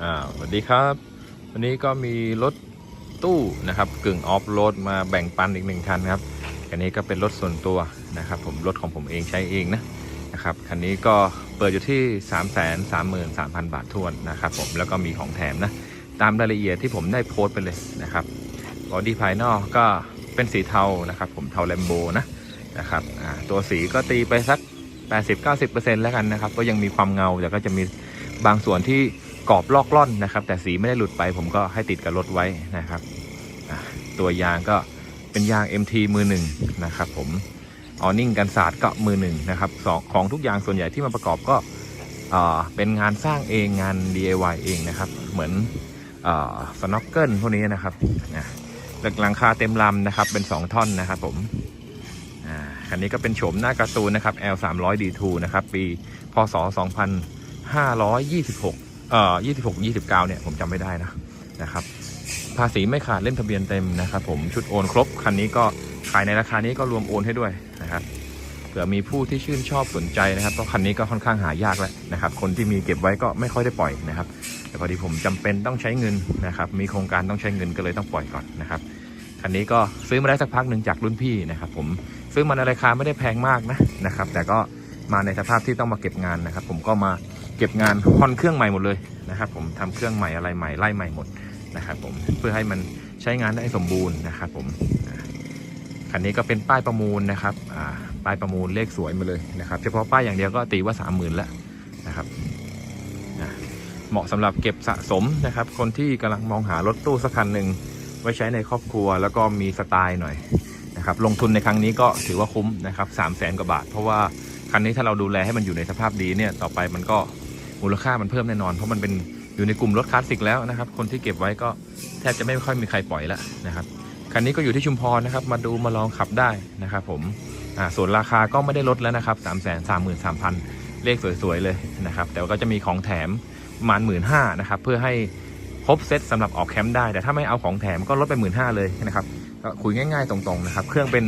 อ่าสวัสดีครับ วันนี้ก็มีรถตู้นะครับกึ่งออฟโรดมาแบ่งปันอีกหนึ่งคันครับคันนี้ก็เป็นรถส่วนตัวนะครับ ผมรถของผมเองใช้เองนะนะครับคันนี้ก็เปิดอยู่ที่ 3 3 3 3 0 0 0 บาททวนนะครับผมแล้วก็มีของแถมนะ ตามรายละเอียดที่ผมได้โพสต์ไปเลยนะครับบอดี้ภายนอกก็เป็นสีเทานะครับ ผมเทาแลมโบนะนะครับตัวสีก็ตีไปสัก 80-90%แล้วกันนะครับ ก็ยังมีความเงาแต่ก็จะมีบางส่วนที่ กรอบลอกล่อนนะครับ แต่สีไม่ได้หลุดไปผมก็ให้ติดกับรถไว้นะครับ ตัวยางก็เป็นยาง MT มือหนึ่งนะครับ ผมออนิ่งกันศาสตร์ก็มือหนึ่งนะครับสองของทุกอย่างส่วนใหญ่ที่มาประกอบก็เป็นงานสร้างเองงาน DIY เองนะครับ เหมือนสน็อกเกิลพวกนี้นะครับหลังคาเต็มลำนะครับ เป็น 2 ท่อนนะครับผมอันนี้ก็เป็นโฉมหน้าการ์ตูนนะครับ L 3 0 0 D2 นะครับ ปี พศ 2526 เอ่อ26 29เก้าเนี่ยผมจำไม่ได้นะนะครับภาษีไม่ขาดเล่มทะเบียนเต็มนะครับผมชุดโอนครบคันนี้ก็ขายในราคานี้ก็รวมโอนให้ด้วยนะครับเผื่อมีผู้ที่ชื่นชอบสนใจนะครับเพราะคันนี้ก็ค่อนข้างหายากแล้วนะครับ คนที่มีเก็บไว้ก็ไม่ค่อยได้ปล่อยนะครับ แต่พอดีผมจำเป็นต้องใช้เงินนะครับ มีโครงการต้องใช้เงินก็เลยต้องปล่อยก่อนนะครับคันนี้ก็ซื้อมาได้สักพักหนึ่งจากรุ่นพี่นะครับ ผมซึ่งมันในราคาไม่ได้แพงมากนะนะครับ แต่ก็มาในสภาพที่ต้องมาเก็บงานนะครับ ผมก็มา ก็บงานฮอนเครื่องใหม่หมดเลยนะครับ ผมทำเครื่องใหม่อะไรใหม่ไล่ใหม่หมดนะครับ ผมเพื่อให้มันใช้งานได้สมบูรณ์นะครับ ผมคันนี้ก็เป็นป้ายประมูลนะครับป้ายประมูลเลขสวยมาเลยนะครับ เฉพาะป้ายอย่างเดียวก็ตีว่าสามหมื่นแล้วนะครับเหมาะสำหรับเก็บสะสมนะครับ คนที่กำลังมองหารถตู้สักคันหนึ่งไว้ใช้ในครอบครัวแล้วก็มีสไตล์หน่อยนะครับ ลงทุนในครั้งนี้ก็ถือว่าคุ้มนะครับสามแสนกว่าบาท เพราะว่าคันนี้ถ้าเราดูแลให้มันอยู่ในสภาพดีเนี่ย ต่อไปมันก็ มูลค่ามันเพิ่มแน่นอน เพราะมันเป็นอยู่ในกลุ่มรถคลาสสิกแล้วนะครับ คนที่เก็บไว้ก็แทบจะไม่ค่อยมีใครปล่อยแล้วนะครับคันนี้ก็อยู่ที่ชุมพรนะครับ มาดูมาลองขับได้นะครับผมอ่าส่วนราคาก็ไม่ได้ลดแล้วนะครับสามแสนสามหมื่นสามพันเลขสวยๆเลยนะครับ แต่ว่าก็จะมีของแถมประมาณหมื่นห้านะครับ เพื่อให้ครบเซตสำหรับออกแคมป์ได้ แต่ถ้าไม่เอาของแถมก็ลดไปหมื่นห้าเลยนะครับก็คุยง่ายๆตรงๆนะครับ เครื่องเป็น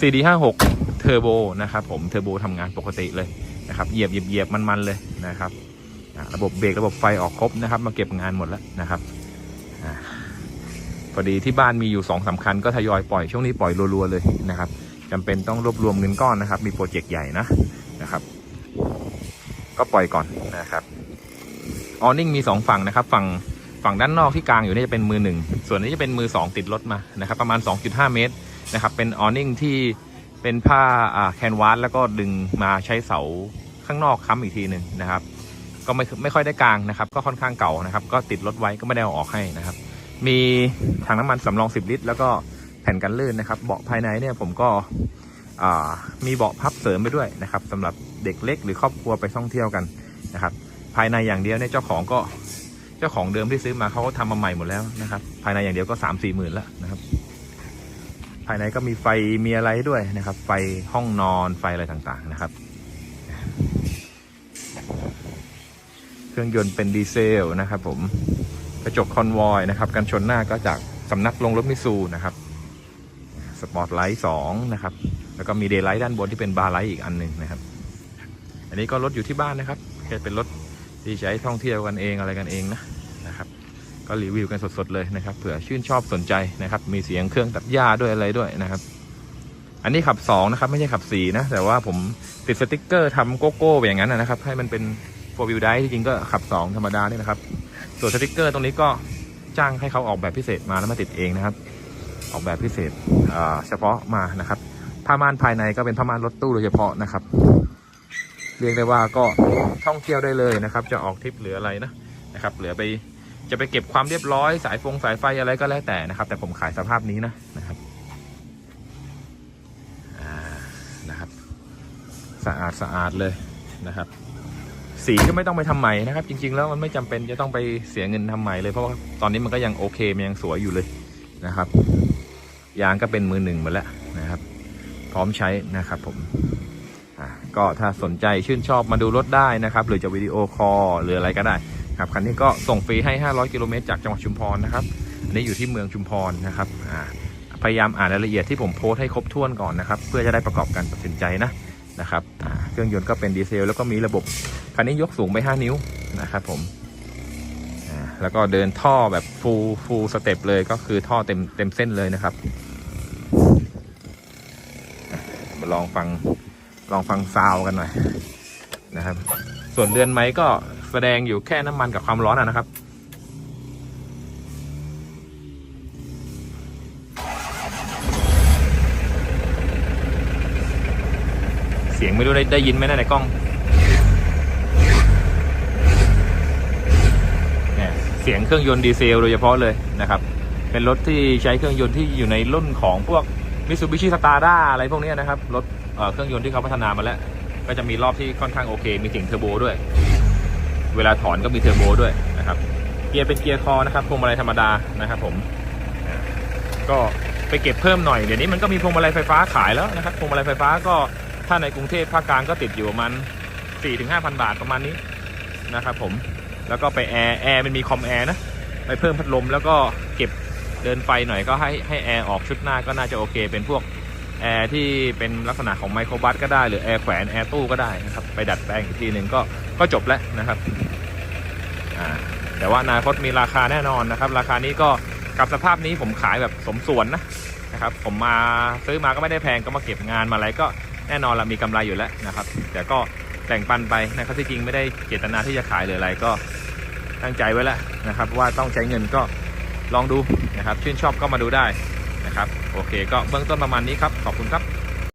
CD 5 6 เทอร์โบนะครับผม เทอร์โบทำงานปกติเลยนะครับ เหยียบเหยียบเหยียบมันๆเลยนะครับ ระบบเบรกระบบไฟออกครบนะครับ มาเก็บงานหมดแล้วนะครับอพอดีที่บ้านมีอยู่สองสาคัญก็ทยอยปล่อยช่วงนี้ปล่อยรัวๆเลยนะครับจำเป็นต้องรวบรวมเงินก้อนนะครับ มีโปรเจกต์ใหญ่นะนะครับ ก็ปล่อยก่อนนะครับออนิ่งมีสองฝั่งนะครับ ฝั่งฝั่งด้านนอกที่กลางอยู่นี่จะเป็นมือหนึ่งส่วนนี้จะเป็นมือสองติดรถมานะครับ ประมาณ 2.5 เมตรนะครับเป็นออนิ่งที่เป็นผ้าแคนวาสแล้วก็ดึงมาใช้เสาข้างนอกค้ำอีกทีหนึ่งนะครับ ก็ไม่ไม่ค่อยได้กลางนะครับ ก็ค่อนข้างเก่านะครับ ก็ติดรถไว้ก็ไม่ได้เอาออกให้นะครับ มีถังน้ำมันสำรอง 10 ลิตร แล้วก็แผ่นกันลื่นนะครับ เบาะภายในเนี่ยผมก็มีเบาะพับเสริมไปด้วยนะครับสำหรับเด็กเล็กหรือครอบครัวไปท่องเที่ยวกันนะครับ ภายในอย่างเดียวเนี่ยเจ้าของก็เจ้าของเดิมที่ซื้อมาเขาก็ทำมาใหม่หมดแล้วนะครับ ภายในอย่างเดียวก็สามสี่หมื่นแล้วนะครับ ภายในก็มีไฟมีอะไรด้วยนะครับ ไฟห้องนอนไฟอะไรต่างๆนะครับ เครื่องยนต์เป็นดีเซลนะครับผมกระจกคอนวอยนะครับกันชนหน้าก็จากสำนักลงรถมิซูนะครับสปอร์ตไลท์สองนะครับ แล้วก็มีเดย์ไลท์ด้านบนที่เป็นบาร์ไลท์อีกอันหนึ่งนะครับ อันนี้ก็รถอยู่ที่บ้านนะครับเป็นรถที่ใช้ท่องเที่ยวกันเองอะไรกันเองนะนะครับ ก็รีวิวกันสดๆเลยนะครับ เผื่อชื่นชอบสนใจนะครับ มีเสียงเครื่องตัดหญ้าด้วยอะไรด้วยนะครับ อันนี้ขับ2นะครับไม่ใช่ขับ4นะ แต่ว่าผมติดสติกเกอร์ทำโกโก้แบบอย่างนั้นนะครับ ให้มันเป็น โฟวิวได้ที่จริงก็ขับ 2 ธรรมดาเนี่ยนะครับ ส่วนสติกเกอร์ตรงนี้ก็จ้างให้เขาออกแบบพิเศษมาแล้วมาติดเองนะครับ ออกแบบพิเศษเฉพาะมานะครับผ้าม่านภายในก็เป็นผ้าม่านรถตู้โดยเฉพาะนะครับ เรียกได้ว่าก็ท่องเที่ยวได้เลยนะครับ จะออกทริปหรืออะไรนะนะครับ เหลือไปจะไปเก็บความเรียบร้อยสายฟงสายไฟอะไรก็แล้วแต่นะครับ แต่ผมขายสภาพนี้นะนะครับอ่านะครับ สะอาดสะอาดเลยนะครับ สีก็ไม่ต้องไปทำใหม่นะครับ จริง ๆ แล้วมันไม่จำเป็นจะต้องไปเสียเงินทำใหม่เลยเพราะว่าตอนนี้มันก็ยังโอเคมันยังสวยอยู่เลยนะครับ ยางก็เป็นมือหนึ่งหมดแล้วนะครับ พร้อมใช้นะครับผมอ่าก็ถ้าสนใจชื่นชอบมาดูรถได้นะครับ หรือจะวิดีโอคอลหรืออะไรก็ได้ครับคันนี้ก็ส่งฟรีให้ 500 กิโลเมตรจากจังหวัดชุมพรนะครับอันนี้อยู่ที่เมืองชุมพรนะครับอ่าพยายามอ่านรายละเอียดที่ผมโพสต์ให้ครบถ้วนก่อนนะครับ เพื่อจะได้ประกอบการตัดสินใจนะ นะครับเครื่องยนต์ก็เป็นดีเซลแล้วก็มีระบบคันนี้ยกสูงไป 5 นิ้วนะครับผมแล้วก็เดินท่อแบบฟูลฟูลสเต็ปเลยก็คือท่อเต็มเต็มเส้นเลยนะครับมาลองฟังลองฟังซาวกันหน่อยนะครับ ส่วนเรือนไหมก็แสดงอยู่แค่น้ำมันกับความร้อนนะครับ สียงไม่รู้ได้ได้ยินไหมนะในกล้องเนี่ยเสียงเครื่องยนต์ดีเซลโดยเฉพาะเลยนะครับ เป็นรถที่ใช้เครื่องยนต์ที่อยู่ในรุ่นของพวก Mitsubishi s t a r d a อะไรพวกนี้นะครับ รถเเครื่องยนต์ที่เขาพัฒนามาแล้ว ก็จะมีรอบที่ค่อนข้างโอเค มีเสียงเทอร์โบด้วย เวลาถอนก็มีเทอร์โบด้วยนะครับ เกียร์เป็นเกียร์คอนะครับพวงมาลัยธรรมดานะครับ ผม ก็ไปเก็บเพิ่มหน่อย เดี๋ยวนี้มันก็มีพวงมาลัยไฟฟ้าขายแล้วนะครับ พวงมาลัยไฟฟ้าก็ ถ้าในกรุงเทพภาคกลางก็ติดอยู่ประมาณ4-5ถึง5,000บาทประมาณนี้นะครับผมแล้วก็ไปแอร์แอร์มันมีคอมแอร์นะไปเพิ่มพัดลมแล้วก็เก็บเดินไฟหน่อยก็ให้ให้แอร์ออกชุดหน้าก็น่าจะโอเค เป็นพวกแอร์ที่เป็นลักษณะของไมโครบัสก็ได้หรือแอร์แขวนแอร์ตู้ก็ได้นะครับไปดัดแปลงอีกทีหนึ่งก็ก็จบแล้วนะครับแต่ว่าอนาคตมีราคาแน่นอนนะครับ ราคานี้ก็กับสภาพนี้ผมขายแบบสมส่วนนะนะครับผมมาซื้อมาก็ไม่ได้แพงก็มาเก็บงานมาอะไรก็ แน่นอนละมีกำไรอยู่แล้วนะครับ แต่ก็แบ่งปันไปนะครับที่จริงไม่ได้เจตนาที่จะขายหรืออะไรก็ตั้งใจไว้แล้วนะครับ ว่าต้องใช้เงินก็ลองดูนะครับ ชื่นชอบก็มาดูได้นะครับ โอเค ก็เบื้องต้นประมาณนี้ครับ ขอบคุณครับ